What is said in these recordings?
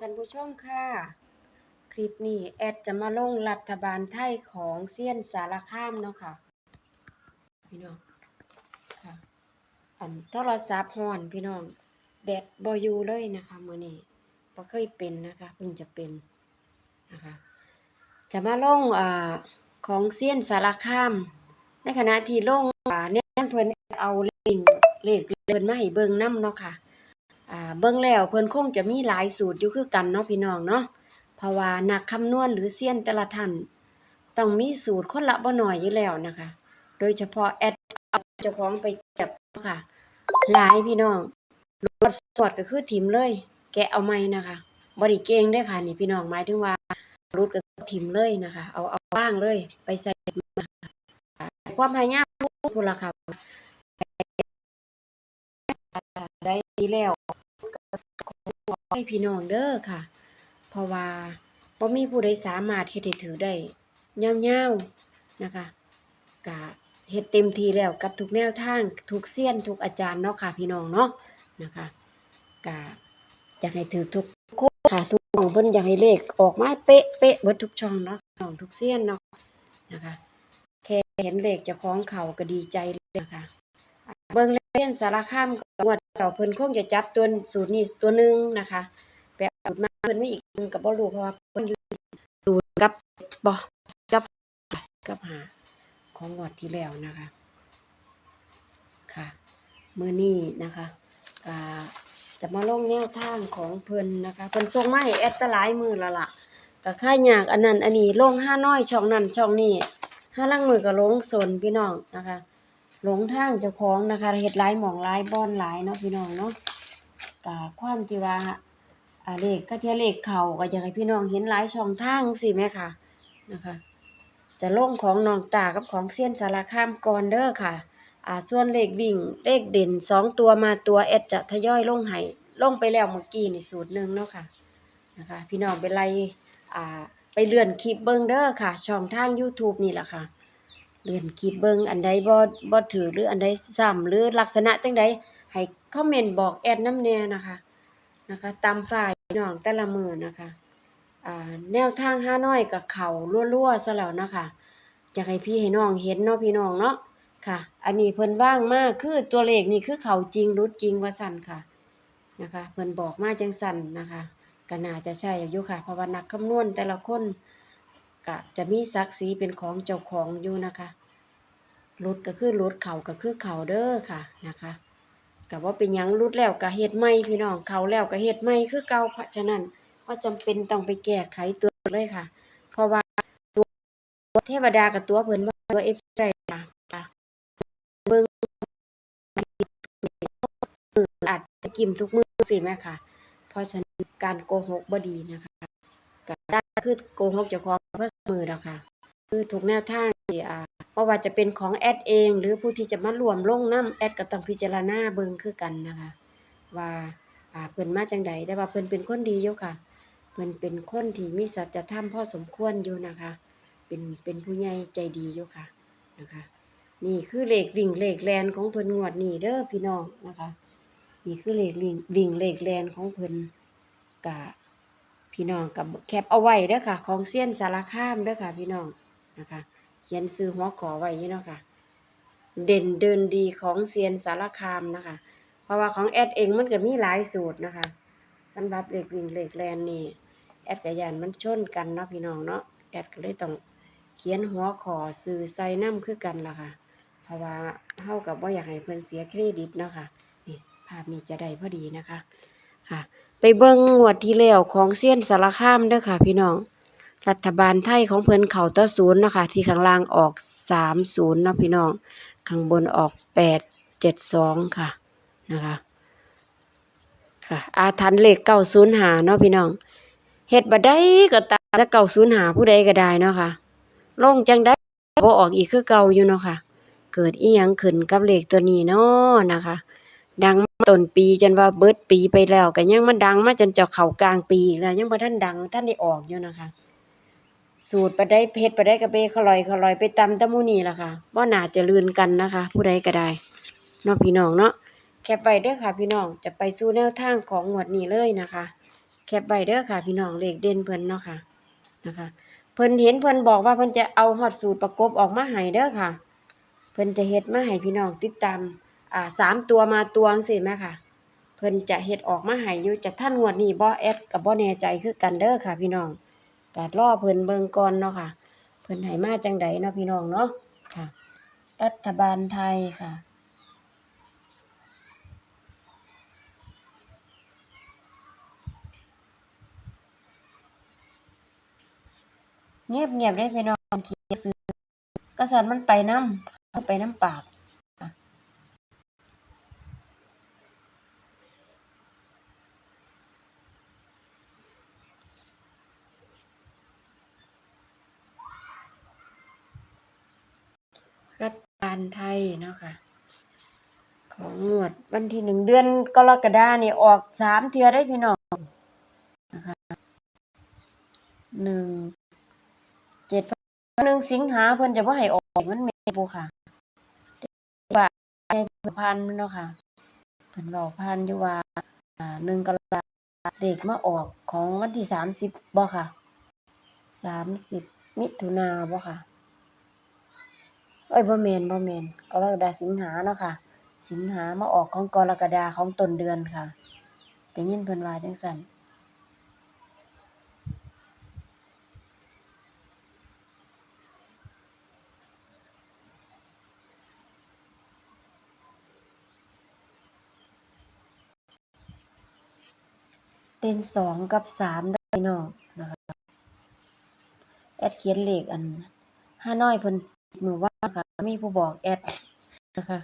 ท่านผู้ชมค่ะ คลิปนี้แอดจะมาลงรัฐบาลไทยของเซียนสารคามเนาะค่ะ พี่น้องค่ะอันโทรศัพท์ฮ้อนพี่น้องแบตบอยูเลยนะคะมื้อนี้บ่เคยเป็นนะคะเพิ่งจะเป็นนะคะจะมาลงอ่าของเซียนสารคาม ในขณะที่ลงอ่าเนี่ยเพิ่นเอาเลิงก์เลขเพิ่นมาให้เบิ่งนํเนาะค่ะ อ่าเบิ่งแล้วเพิ่นคงจะมีหลายสูตรอยู่คือกันเนาะพี่น้องเนาะเพราะว่านักคำนวณหรือเซียนแต่ละท่านต้องมีสูตรคนละบ่น้อยอยู่แล้วนะคะ โดยเฉพาะแอดเอาเจ้าของไปจับค่ะหลายพี่น้องรวดสวดก็คือถิ่มเลย แกะเอาใหม่นะคะบ่ได้เกงเด้ค่ะนี่พี่น้องหมายถึงว่ารุดก็ถิ่มเลยนะคะ เอาเอาว่างเลย ไปใส่มาความพยายามพุ่นล่ะค่ะได้ดีแล้ว ให้พี่น้องเด้อค่ะ เพราะว่าบ่มีผู้ใดสามารถเฮ็ดให้ถือได้ยาวๆนะคะกะเฮ็ดเต็มทีแล้วกับทุกแนวทางทุกเซียนทุกอาจารย์เนาะค่ะพี่น้องเนาะนะคะกะอยากให้ถือทุกคนค่ะทุกช่องเพิ่นอยากให้เลขออกมาเป๊ะเป๊ะเบิดทุกช่องเนาะช่องทุกเซียนเนาะนะคะแค่เห็นเลขเจ้าของเข่าก็ดีใจเลยนะคะเบิ่งเรียนสารคามก็งวด เก่าเพิ่นคงจะจัดตัวสูตรนี้ตัวหนึ่งนะคะไปเอาสูตรมาเพิ่นไม่อีกหนึ่งกับบ่รู้เพราะว่าเพิ่นอยู่สูตรกับบ่กับกับหาของงวดที่แล้วนะคะค่ะมื้อนี้นะคะก็จะมาลงแนวทางของเพิ่นนะคะเพิ่นส่งมาให้แอดแตหลายมือแล้วล่ะก็ค่ายากอันนั้นอันนี้ลงห้าน้อยช่องนั้นช่องนี้ห้าลังมือก็ลงสนพี่น้องนะคะ หลงทางเจ้าของนะคะเฮ็ดหลายหม่องหลายบ่อนหลายเนาะพี่น้องเนาะก็ความที่ว่าอ่าเลขก็เทียเลขเขาก็อยากให้พี่น้องเห็นหลายช่องทางสิแม่ค่ะนะคะ จะลงของน้องตากับของเซียนสารคามก่อนเด้อค่ะอ่าส่วนเลขวิ่งเลขเด่นสองตัวมาตัวเอ็ดจะทยอยลงให้ลงไปแล้วเมื่อกี้นี่สูตรหนึ่งเนาะค่ะนะคะ พี่น้องไปไล่อ่าไปเลื่อนคลิปเบิ่งเด้อค่ะ ช่องทาง YouTube นี่แหละค่ะ เลื่อนคลิปเบิ่งอันใดบ่บ่ถือหรืออันใดซ้ำหรือลักษณะจังใดให้คอมเมนต์บอกแอดน้ำแน่นะคะนะคะตามฝ่ายพี่น้องแต่ละมือนะคะอ่าแนวทางห้าน้อยกับเขารัวๆซะแล้วนะคะอยากให้พี่ให้น้องเห็นเนาะพี่น้องเนาะค่ะ อันนี้เพิ่นว่างมากคือตัวเลขนี่คือเขาจริงรุดจริงว่าสั่นค่ะนะคะ เพิ่นบอกมาจังสั่นนะคะก็น่าจะใช่อยู่ค่ะเพราะว่านักคำนวณแต่ละคน ก็จะมีศักดิ์ศรีเป็นของเจ้าของอยู่นะคะรุดก็คือรุดเข่าก็คือเข่าเด้อค่ะนะคะก็บ่เป็นยังรุดแล้วก็เฮ็ดใหม่พี่น้องเขาแล้วก็เฮ็ดใหม่คือเก่าเพราะฉะนั้นบ่จำเป็นต้องไปแก้ไขตัวเลยค่ะ เพราะว่าตัวเทวดากับตัวเพิ่นว่าตัว F ได้ค่ะค่ะเบิ่งอาจจะกิมทุกมือสิแม่ค่ะ เพราะฉะนั้นการโกหกบ่ดีนะคะก็ได้คือโกหกเจ้าของ เพื่อมือดอกค่ะ คือทุกแนวทางที่อ่าบ่ว่าจะเป็นของแอดเอง หรือผู้ที่จะมารวมลงนํแอดก็ต้องพิจารณาเบิ่งคือกันนะคะ ว่าอ่าเพิ่นมาจังใดแต่ว่าเพิ่นเป็นคนดีอยู่ค่ะ เพิ่นเป็นคนที่มีสัจธรรมพอสมควรอยู่นะคะ เป็นเป็นผู้ใหญ่ใจดีอยู่ค่ะนะคะนี่คือเลขวิ่งเลขแลนของเพิ่นงวดนี้เด้อพี่น้องนะคะ นี่คือเลขวิ่งวิ่งเลขแลนของเพิ่นกะ พี่น้องกับแคปเอาไว้เด้อค่ะ ของเซียนสารคามเด้อค่ะ พี่น้องนะคะ เขียนซื้อหัวขอไว้ยู่เนาะค่ะ เด่นเดินดีของเซียนสารคามนะคะ เพราะว่าของแอดเองมันก็มีหลายสูตรนะคะสำหรับเหลขวิ่งเหลขแลนนี่แอดกับยานมันชนกันเนาะพี่น้องเนาะแอดก็เลยต้องเขียนหัวขอสื่อใส่น้ำคือกันล่ะค่ะ เพราะว่าเฮากับว่าอยากให้เพิ่อนเสียเครดิตเนาะค่ะนี่ภาพนี้จะได้พอดีนะคะ ค่ะ ไปเบิ่งงวดที่แล้วของเซียนสารคามเด้อค่ะ พี่น้อง รัฐบาลไทยของเพิ่นเข้าต่อศูนย์เนาะค่ะ ที่ข้างล่างออก30เนาะพี่น้อง ข้างบนออก872ค่ะนะคะค่ะ อาถรรพ์เลข905เนาะพี่น้องเฮ็ดบ่ได้ก็ตามแต่905ผู้ใดก็ได้เนาะค่ะลงจังได้บ่ออกอีกคือเก่าอยู่เนาะค่ะ เกิดอีหยังขึ้นกับเลขตัวนี้เนาะนะคะ ดังต้นปีจนว่าเบิดปีไปแล้วก็ยังมาดังมาจนเจ้าเข้ากลางปีอีกแล้วยังบ่ทันดังทันได้ออกอยู่นะคะ สูตรบ่ได้เพชรบ่ได้กระเบขลอยขลอยไปตำตะมูนี้ล่ะค่ะบ่น่าจะลืนกันนะคะ ผู้ใดก็ได้เนาะพี่น้องเนาะแคปไว้เด้อค่ะพี่น้องจะไปสู่แนวทางของงวดนี้เลยนะคะ แคปไว้เด้อค่ะพี่น้องเลขเด่นเพิ่นเนาะค่ะนะคะ เพิ่นเห็นเพิ่นบอกว่าเพิ่นจะเอาฮอดสูตรประกบออกมาให้เด้อค่ะ เพิ่นจะเฮ็ดมาให้พี่น้องติดตาม อ่าสามตัวมาตัวจังซี่แม่ค่ะ เพิ่นจะเฮ็ดออกมาให้อยู่จะท่านงวดนี้บ่แอดก็บ่แน่ใจคือกันเด้อค่ะ พี่น้องก็รอเพิ่นเบิงก่อนเนาะค่ะ เพิ่นให้มาจังใดเนาะพี่น้องเนาะค่ะ รัฐบาลไทยค่ะเงียบเงียบได้พี่น้องขี้ซื้อกระสันมันไปน้ำไปน้ำปาก รัฐบาลไทยเนาะค่ะ ของงวดวันที่หนึ่งเดือนกรกฎานี่ออกสามเทือได้พี่น้องนะคะหนึ่งเจ็ดหนึ่งสิงหาเพิ่นจะว่าให้ออกมันเมบูค่ะว่าไอ้พันเนาะค่ะเพิ่นบอกพันอยู่ว่าอ่าหนึ่งกรกฎาเด็กมาออกของวันที่สามสิบบ่ค่ะสามสิบมิถุนาบ่ค่ะ เอ้ยบ่แมนบ่แมนกรกฎาสิงหาเนาะค่ะ สิงหามาออกของกรกฎาของต้นเดือนค่ะได้ยินเพิ่นว่าจังซั่นเป็นสองกับสามได้น้องนะคะแอดเขียนเลขอันห้าน้อยเพิ่น มือว่าค่ะมีผู้บอกแอดนะคะ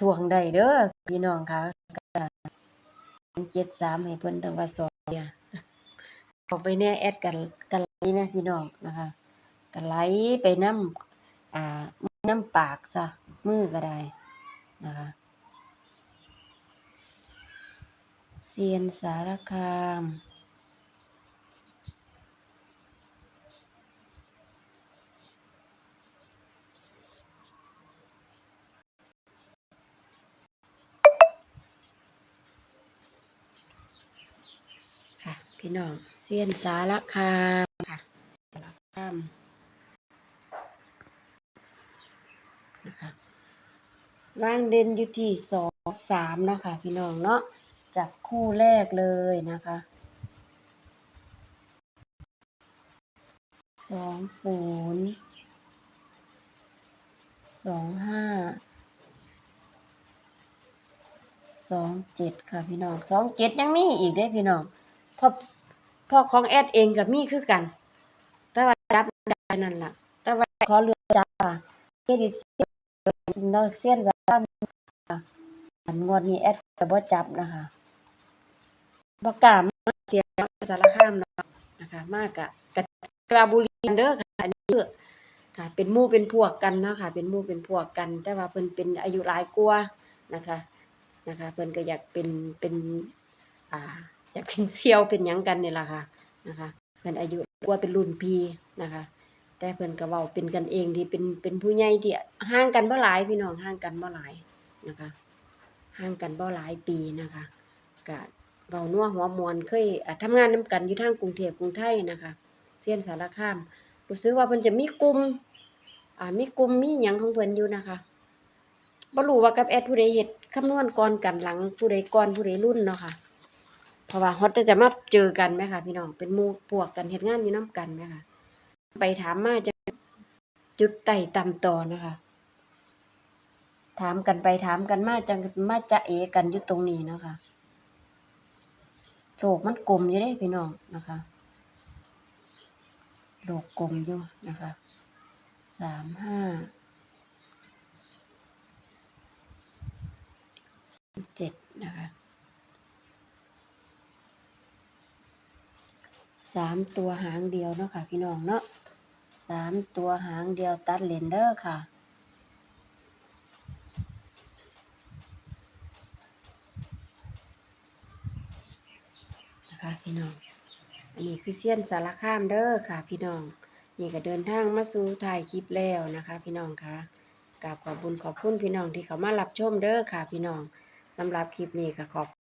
ทวงได้เด้อพี่น้องค่ะเจ็ดสามให้เพิ่นตั้งว่าสองเที่ยเอาไปแน่แอดกันกันไหลนะพี่น้องนะคะกันไหลไปน้ำอ่าน้ำปากซะมือก็ได้นะคะเซียนสารคาม พี่น้องเซียนสารคามค่ะสารคามนะคะวางเด่นอยู่ที่สองสามเนาะค่ะพี่น้องเนาะจับคู่แรกเลยนะคะสองศูนย์สองห้าสองเจ็ดค่ะพี่น้องสองเจ็ดยังมีอีกได้พี่น้อง พอพอของแอดเองกับมี่คือกัน แต่ว่าจับได้นั่นล่ะ แต่ว่าขอเลือกจับค่ะเครดิตเนอกเซียนสามค่ะอันงวดนี้แอดก็บ่จับนะคะบ่กล้ามาเสียสารคามเนาะนะคะ มากะกะกระบุรีเด้อค่ะอันนี้คือค่ะ เป็นมู่เป็นพวกกันเนาะค่ะ เป็นมู่เป็นพวกกัน แต่ว่าเพิ่นเป็นอายุหลายกว่านะคะ นะคะ เพิ่นก็อยากเป็นเป็นอ่า อยากเป็นเซียวเป็นหยังกันนี่แหละค่ะนะคะเพิ่นอายุกว่าเป็นรุ่นพี่นะคะ แต่เพิ่นก็เว้าเป็นกันเองที่เป็นเป็นผู้ใหญ่ที่ห่างกันบ่หลายพี่น้องห่างกันบ่หลายนะคะห่างกันบ่หลายปีนะคะก็เว้านัวหัวมวนเคยอ่าทำงานนํกันอยู่ทางกรุงเทพกรุงไทยนะคะเซียนสารคามรู้สึกว่าเพิ่นจะมีกลุ่มอ่ามีกลุ่มมีหยังของเพิ่นอยู่นะคะบ่รู้ว่ากับแอดผู้ใดเฮ็ดคำนวณก่อนกันหลังผู้ใดก่อนผู้ใดรุ่นเนาะค่ะ เพราะว่าฮอตจะมาเจอกันไหมคะพี่น้องเป็นมู่พวกกันเฮ็ดงานอยู่นํกันไหมคะไปถามมาจะจุดไต่ต่ำต่อนะคะ ถามกันไปถามกันมาจังมาจะเอกันอยู่ตรงนี้นะคะโลกมันกลมอยู่เด้พี่น้องนะคะโลกกลมอยู่นะคะสามห้าเจ็ดนะคะ สามตัวหางเดียวเนาะค่ะ พี่น้องเนาะสามตัวหางเดียวตัดเลนเดอร์ค่ะ นะคะพี่น้อง อันนี้คือเซียนสารคามเด้อค่ะ พี่น้อง นี่ก็เดินทางมาสู่ถ่ายคลิปแล้วนะคะ พี่น้องค่ะกราบขอบบุญขอบคุณพี่น้องที่เขามารับชมเด้อค่ะ พี่น้องสำหรับคลิปนี้ก็ขอบ